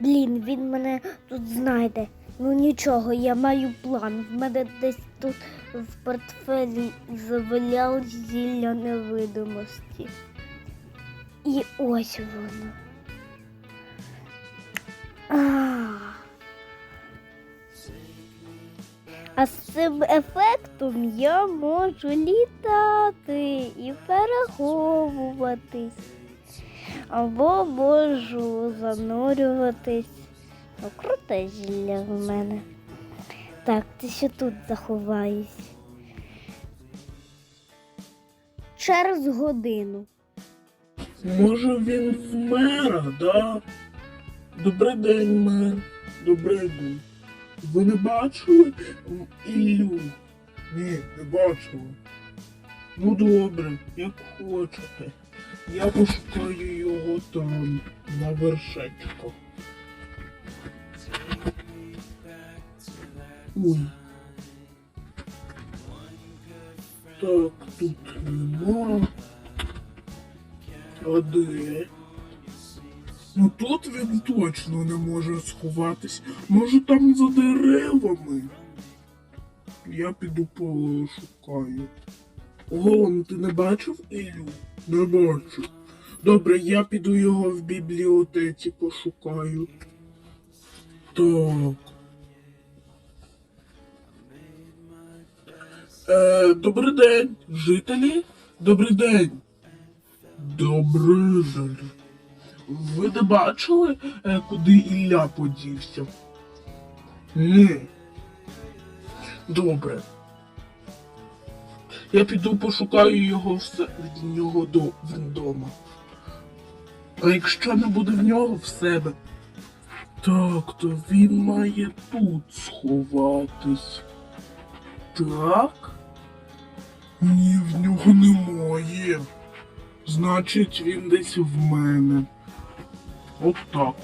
Блін, він мене тут знайде. Ну нічого, я маю план. В мене десь тут в портфелі заваляв зілля невидимості. І ось воно. А. А з цим ефектом я можу літати і переховуватись. Або можу занурюватись. Ну, круте зілля в мене. Так, ти ще тут заховаюсь. Через годину. Може він в мера, да? Добрий день, мер. Добрий день. Ви не бачили Іллю? Ні, не бачили. Ну добре, як хочете. Я пошукаю його там, на вершечках. Ой. Так, тут нема. А де? Ну тут він точно не може сховатись. Може там за деревами. Я піду пошукаю. Голом, ти не бачив Ілю? Не бачу. Добре, я піду його в бібліотеці пошукаю. Так. Е, добрий день, жителі. Добрий день. Добрий день. Ви не бачили, е, куди Ілля подівся? Ні. Добре. Я піду пошукаю його все в нього до вдома. А якщо не буде в нього в себе, так, то він має тут сховатись. Так? Ні, в нього немає. Значить, він десь в мене. От так.